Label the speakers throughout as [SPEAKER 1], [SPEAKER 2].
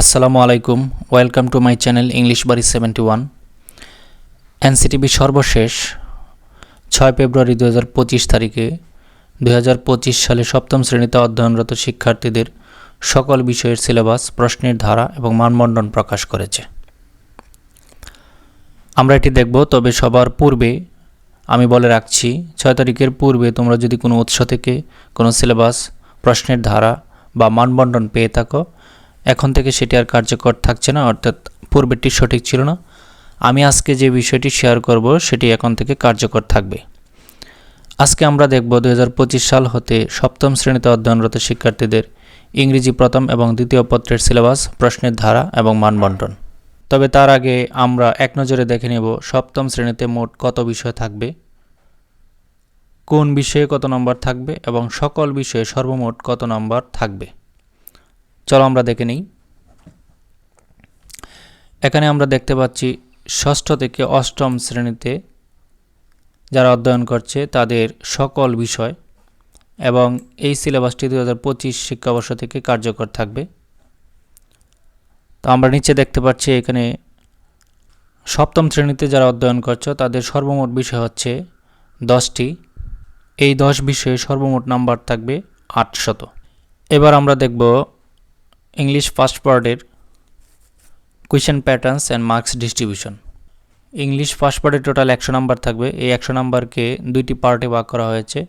[SPEAKER 1] আসসালামু আলাইকুম, welcome to my channel English বাড়ি সেভেন্টি ওয়ান। এনসিটিভি সর্বশেষ, ছয় ফেব্রুয়ারি দু হাজার পঁচিশ তারিখে দু হাজার পঁচিশ সালে সপ্তম শ্রেণীতে অধ্যয়নরত শিক্ষার্থীদের সকল বিষয়ের সিলেবাস, প্রশ্নের ধারা এবং মানবন্ডন প্রকাশ করেছে। আমরা এটি দেখব, তবে সবার পূর্বে আমি বলে রাখছি, ছয় তারিখের পূর্বে তোমরা যদি কোনো উৎস থেকে কোনো সিলেবাস, প্রশ্নের ধারা বা মানবন্ডন পেয়ে থাকো এখন থেকে সেটি আর কার্যকর থাকছে না, অর্থাৎ পূর্বেরটি সঠিক ছিল না। আমি আজকে যে বিষয়টি শেয়ার করব, সেটি এখন থেকে কার্যকর থাকবে। আজকে আমরা দেখব দু হাজার পঁচিশ সাল হতে সপ্তম শ্রেণীতে অধ্যয়নরত শিক্ষার্থীদের ইংরেজি প্রথম এবং দ্বিতীয় পত্রের সিলেবাস, প্রশ্নের ধারা এবং মানবন্টন। তবে তার আগে আমরা এক নজরে দেখে নেব সপ্তম শ্রেণীতে মোট কত বিষয় থাকবে, কোন বিষয়ে কত নম্বর থাকবে এবং সকল বিষয়ে সর্বমোট কত নম্বর থাকবে। চলো আমরা দেখে নিই। এখানে আমরা দেখতে পাচ্ছি ষষ্ঠ থেকে অষ্টম শ্রেণীতে যারা অধ্যয়ন করছে তাদের সকল বিষয় এবং এই সিলেবাসটি দু হাজার পঁচিশ শিক্ষাবর্ষ থেকে কার্যকর থাকবে। তো আমরা নিচে দেখতে পাচ্ছি এখানে সপ্তম শ্রেণীতে যারা অধ্যয়ন করছ তাদের সর্বমোট বিষয় হচ্ছে দশটি। এই দশ বিষয়ে সর্বমোট নাম্বার থাকবে আটশত। এবার আমরা দেখব ইংলিশ ফার্স্ট পার্টের question patterns and marks distribution English first পার্টে টোটাল একশো নাম্বার থাকবে। এই একশো নাম্বারকে দুইটি পার্টে ভাগ করা হয়েছে।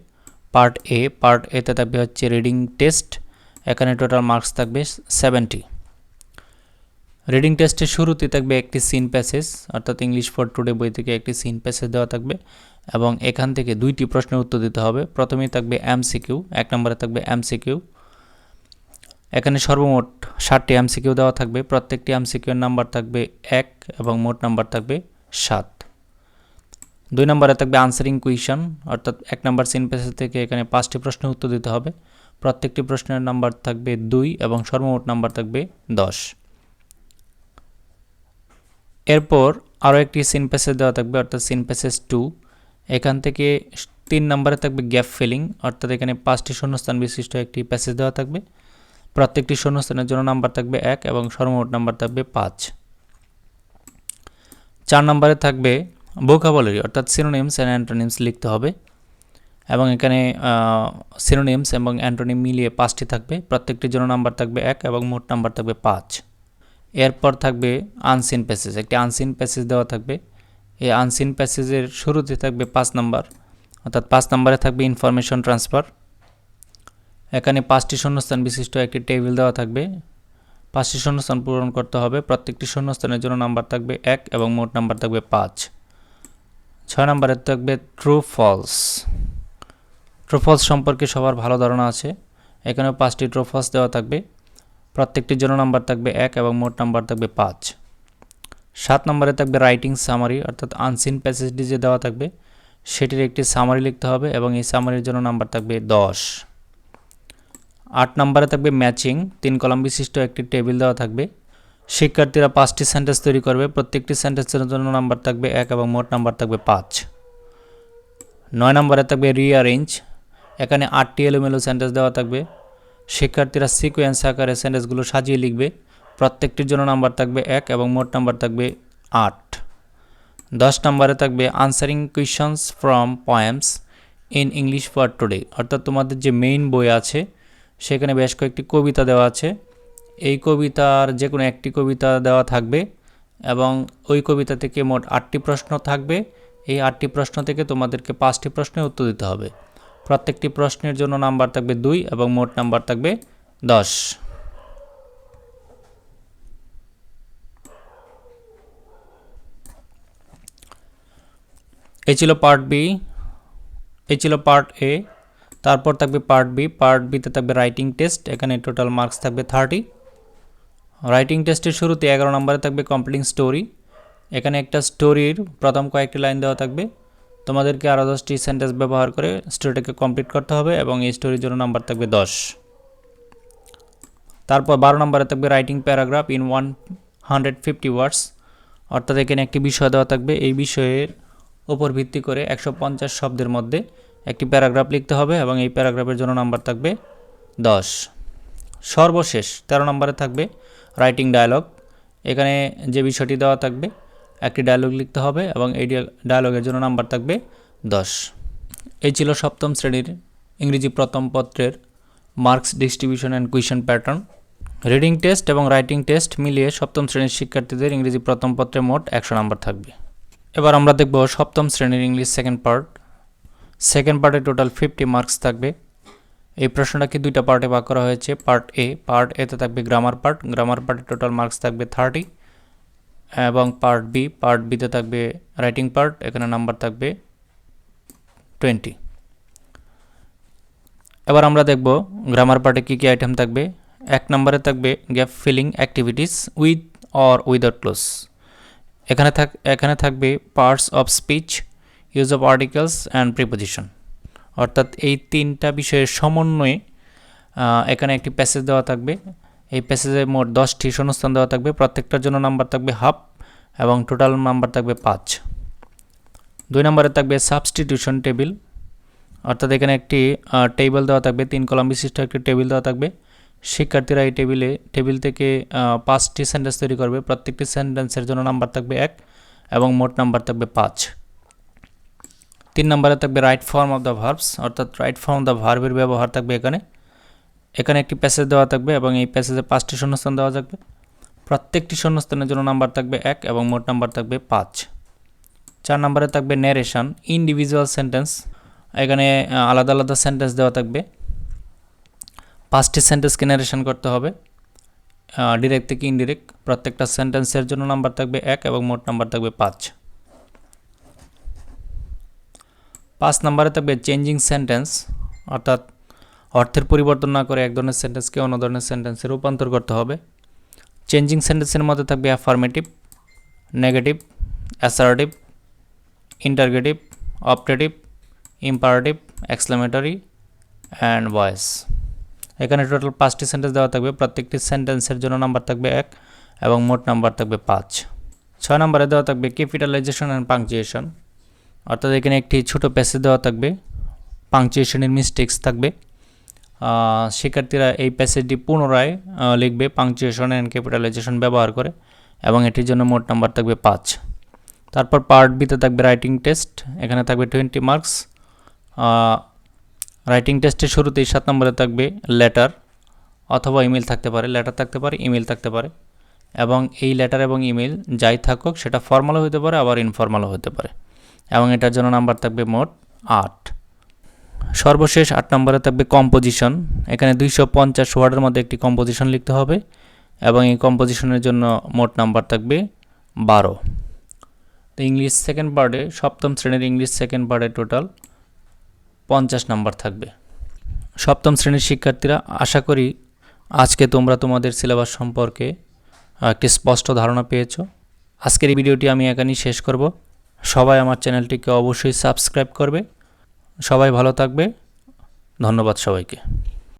[SPEAKER 1] পার্ট এ পার্ট এতে থাকবে হচ্ছে রিডিং টেস্ট এখানে টোটাল মার্কস থাকবে সেভেন্টি রিডিং টেস্টের শুরুতে থাকবে একটি সিন প্যাসেজ অর্থাৎ ইংলিশ ফর টুডে বই থেকে একটি সিন প্যাসেজ দেওয়া থাকবে এবং এখান থেকে দুইটি প্রশ্নের উত্তর দিতে হবে। প্রথমেই থাকবে এমসিকিউ এক নম্বরে থাকবে এমসিকিউ এখানে সর্বমোট ষাটটি এমসিকিউ দেওয়া থাকবে, প্রত্যেকটি এমসিকিউর নাম্বার থাকবে এক এবং মোট নাম্বার থাকবে সাত। দুই নম্বরে থাকবে আনসারিং কুইশন অর্থাৎ এক নম্বর সিন পেসেজ থেকে এখানে পাঁচটি প্রশ্নের উত্তর দিতে হবে। প্রত্যেকটি প্রশ্নের নাম্বার থাকবে দুই এবং সর্বমোট নাম্বার থাকবে দশ। এরপর আরও একটি সিন প্যাসেজ দেওয়া থাকবে, অর্থাৎ সিন প্যাসেজ টু এখান থেকে তিন নম্বরে থাকবে গ্যাপ ফিলিং অর্থাৎ এখানে পাঁচটি শূন্যস্থান বিশিষ্ট একটি প্যাসেজ দেওয়া থাকবে। প্রত্যেকটি শূন্যস্থানের জন্য নাম্বার থাকবে এক এবং সর্বমোট নাম্বার থাকবে পাঁচ। চার নম্বরে থাকবে বোকাবলারি অর্থাৎ সিনোনিমস অ্যান্ড অ্যান্টোনিমস লিখতে হবে। এবং এখানে সিনোনিমস এবং অ্যান্টোনিম মিলিয়ে পাঁচটি থাকবে। প্রত্যেকটির জন্য নাম্বার থাকবে এক এবং মোট নাম্বার থাকবে পাঁচ। এরপর থাকবে আনসিন প্যাসেজ একটি আনসিন প্যাসেজ দেওয়া থাকবে। এই আনসিন প্যাসেজের শুরুতে থাকবে পাঁচ নাম্বার। অর্থাৎ পাঁচ নম্বরে থাকবে ইনফরমেশন ট্রান্সফার এখানে পাঁচটি শূন্যস্থান বিশিষ্ট একটি টেবিল দেওয়া থাকবে। পাঁচটি শূন্যস্থান পূরণ করতে হবে। প্রত্যেকটি শূন্যস্থানের জন্য নাম্বার থাকবে এক এবং মোট নাম্বার থাকবে পাঁচ। ছয় নম্বরে থাকবে ট্রু ফলস। ট্রু ফলস সম্পর্কে সবার ভালো ধারণা আছে। এখানেও পাঁচটি ট্রু ফলস দেওয়া থাকবে। প্রত্যেকটির জন্য নাম্বার থাকবে এক এবং মোট নাম্বার থাকবে পাঁচ। সাত নম্বরে থাকবে রাইটিং সামারি, অর্থাৎ আনসিন প্যাসেজটি যে দেওয়া থাকবে, সেটির একটি সামারি লিখতে হবে এবং এই সামারির জন্য নাম্বার থাকবে দশ। আট নম্বরে থাকবে ম্যাচিং, তিন কলাম বিশিষ্ট একটি টেবিল দেওয়া থাকবে। শিক্ষার্থীরা পাঁচটি সেন্টেন্স তৈরি করবে, প্রত্যেকটি সেন্টেন্সের জন্য নাম্বার থাকবে এক এবং মোট নাম্বার থাকবে পাঁচ। নয় নম্বরে থাকবে রিঅ্যারেঞ্জ এখানে আটটি এলোমেলো সেন্টেন্স দেওয়া থাকবে। শিক্ষার্থীরা সিকোয়েন্স আকারে সেন্টেন্সগুলো সাজিয়ে লিখবে, প্রত্যেকটির জন্য নাম্বার থাকবে এক এবং মোট নাম্বার থাকবে আট। দশ নম্বরে থাকবে answering questions from poems in English for today অর্থাৎ তোমাদের যে মেইন বই আছে সেখানে বেশ কয়েকটি কবিতা দেওয়া আছে। এই কবিতার যে কোনো একটি কবিতা দেওয়া থাকবে এবং ওই কবিতা থেকে মোট আটটি প্রশ্ন থাকবে। এই আটটি প্রশ্ন থেকে তোমাদেরকে পাঁচটি প্রশ্নের উত্তর দিতে হবে। প্রত্যেকটি প্রশ্নের জন্য নাম্বার থাকবে দুই এবং মোট নাম্বার থাকবে দশ। এই ছিল পার্ট বি, এই ছিল পার্ট এ। তারপর থাকবে পার্ট বি পার্ট বিতে থাকবে রাইটিং টেস্ট এখানে টোটাল মার্কস থাকবে থার্টি রাইটিং টেস্টের শুরুতে এগারো নম্বরে থাকবে কমপ্লিটিং স্টোরি এখানে একটা স্টোরির প্রথম কয়েকটি লাইন দেওয়া থাকবে। তোমাদেরকে আরও দশটি সেন্টেন্স ব্যবহার করে স্টোরিটাকে কমপ্লিট করতে হবে এবং এই স্টোরির জন্য নাম্বার থাকবে দশ। তারপর বারো নম্বরে থাকবে writing paragraph in one hundred fifty words অর্থাৎ এখানে একটি বিষয় দেওয়া থাকবে। এই বিষয়ের ওপর ভিত্তি করে একশো পঞ্চাশ শব্দের মধ্যে একটি প্যারাগ্রাফ লিখতে হবে এবং এই প্যারাগ্রাফের জন্য নাম্বার থাকবে দশ। সর্বশেষ তেরো নম্বরে থাকবে রাইটিং ডায়ালগ। এখানে যে বিষয়টি দেওয়া থাকবে, একটি ডায়ালগ লিখতে হবে এবং এই ডায়ালগের জন্য নাম্বার থাকবে দশ। এই ছিল সপ্তম শ্রেণির ইংরেজি প্রথম পত্রের marks distribution and question pattern. Reading test এবং রাইটিং টেস্ট মিলিয়ে সপ্তম শ্রেণির শিক্ষার্থীদের ইংরেজি প্রথম পত্রে মোট একশো নাম্বার থাকবে। এবার আমরা দেখব সপ্তম শ্রেণির ইংলিশ সেকেন্ড পার্ট। সেকেন্ড পার্টে টোটাল ফিফটি মার্কস থাকবে। এই প্রশ্নটাকে দুইটা পার্টে ভাগ করা হয়েছে? পার্ট এ পার্ট এতে থাকবে গ্রামার পার্ট গ্রামার পার্টে টোটাল মার্কস থাকবে থার্টি এবং পার্ট বি পার্ট বিতে থাকবে রাইটিং পার্ট এখানে নাম্বার থাকবে টোয়েন্টি এবার আমরা দেখব গ্রামার পার্টে কী কী আইটেম থাকবে। এক নম্বরে থাকবে gap filling activities with or without clues এখানে থাক, এখানে থাকবে parts of speech use of articles and preposition অর্থাৎ এই তিনটা বিষয়ের সমন্বয়ে এখানে একটি প্যাসেজ দেওয়া থাকবে। এই প্যাসেজে মোট দশটি শূন্যস্থান দেওয়া থাকবে। প্রত্যেকটার জন্য নাম্বার থাকবে হাফ এবং টোটাল নাম্বার থাকবে পাঁচ। দুই নম্বরে থাকবে সাবস্টিটিউশন টেবিল অর্থাৎ এখানে একটি টেবিল দেওয়া থাকবে। তিন কলাম বিশিষ্ট একটি টেবিল দেওয়া থাকবে। শিক্ষার্থীরা এই টেবিলে টেবিল থেকে পাঁচটি সেন্টেন্স তৈরি করবে। প্রত্যেকটি সেন্টেন্সের জন্য নাম্বার থাকবে এক এবং মোট নাম্বার থাকবে পাঁচ। তিন নম্বরে থাকবে right form of the verbs অর্থাৎ রাইট ফর্ম অফ দ্য ভার্বের ব্যবহার থাকবে এখানে। এখানে একটি প্যাসেজ দেওয়া থাকবে এবং এই প্যাসেজে পাঁচটি শূন্যস্থান দেওয়া থাকবে। প্রত্যেকটি শূন্যস্থানের জন্য নাম্বার থাকবে এক এবং মোট নাম্বার থাকবে পাঁচ। চার নম্বরে থাকবে ন্যারেশন ইন্ডিভিজুয়াল সেন্টেন্স এখানে আলাদা আলাদা সেন্টেন্স দেওয়া থাকবে। পাঁচটি সেন্টেন্সকে ন্যারেশন করতে হবে ডিরেক্ট থেকে ইনডিরেক্ট প্রত্যেকটা সেন্টেন্সের জন্য নাম্বার থাকবে এক এবং মোট নাম্বার থাকবে পাঁচ। পাঁচ নম্বরে থাকবে চেঞ্জিং সেন্টেন্স অর্থাৎ অর্থের পরিবর্তন না করে এক ধরনের সেন্টেন্সকে অন্য ধরনের সেন্টেন্সে রূপান্তর করতে হবে। চেঞ্জিং সেন্টেন্সের মধ্যে থাকবে affirmative negative assertive interrogative optative imperative exclamatory and voice এখানে টোটাল পাঁচটি সেন্টেন্স দেওয়া থাকবে, প্রত্যেকটি সেন্টেন্সের জন্য নাম্বার থাকবে এক এবং মোট নাম্বার থাকবে পাঁচ। ছয় নম্বরে দেওয়া থাকবে ক্যাপিটালাইজেশন অ্যান্ড পাংচুয়েশন অর্থাৎ এখানে একটি ছোট প্যাসেজ দেওয়া থাকবে। পাংচুয়েশনের মিস্টেক্স থাকবে। শিক্ষার্থীরা এই প্যাসেজটি পুনরায় লিখবে পাংচুয়েশন অ্যান্ড ক্যাপিটালাইজেশন ব্যবহার করে এবং এটির জন্য মোট নাম্বার থাকবে পাঁচ। তারপর পার্ট বিতে থাকবে রাইটিং টেস্ট এখানে থাকবে টোয়েন্টি মার্কস রাইটিং টেস্টের শুরুতেই সাত নম্বরে থাকবে লেটার অথবা ইমেল থাকতে পারে। লেটার থাকতে পারে ইমেল থাকতে পারে। এবং এই লেটার এবং ইমেল যাই থাকুক, সেটা ফর্মালও হতে পারে, আবার ইনফর্মালও হতে পারে। এবং এটার জন্য নাম্বার থাকবে মোট আট। সর্বশেষ আট নম্বরে থাকবে কম্পোজিশন এখানে দুইশো পঞ্চাশ ওয়ার্ডের মধ্যে একটি কম্পোজিশন লিখতে হবে এবং এই কম্পোজিশনের জন্য মোট নাম্বার থাকবে বারো। তো ইংলিশ সেকেন্ড পার্টে সপ্তম শ্রেণির ইংলিশ সেকেন্ড পার্টে টোটাল পঞ্চাশ নাম্বার থাকবে। সপ্তম শ্রেণির শিক্ষার্থীরা, আশা করি আজকে তোমরা তোমাদের সিলেবাস সম্পর্কে একটি স্পষ্ট ধারণা পেয়েছ। আজকের এই ভিডিওটি আমি এখানেই শেষ করব। সবাই আমার চ্যানেলটিকে অবশ্যই সাবস্ক্রাইব করবে। সবাই ভালো থাকবে। ধন্যবাদ সবাইকে।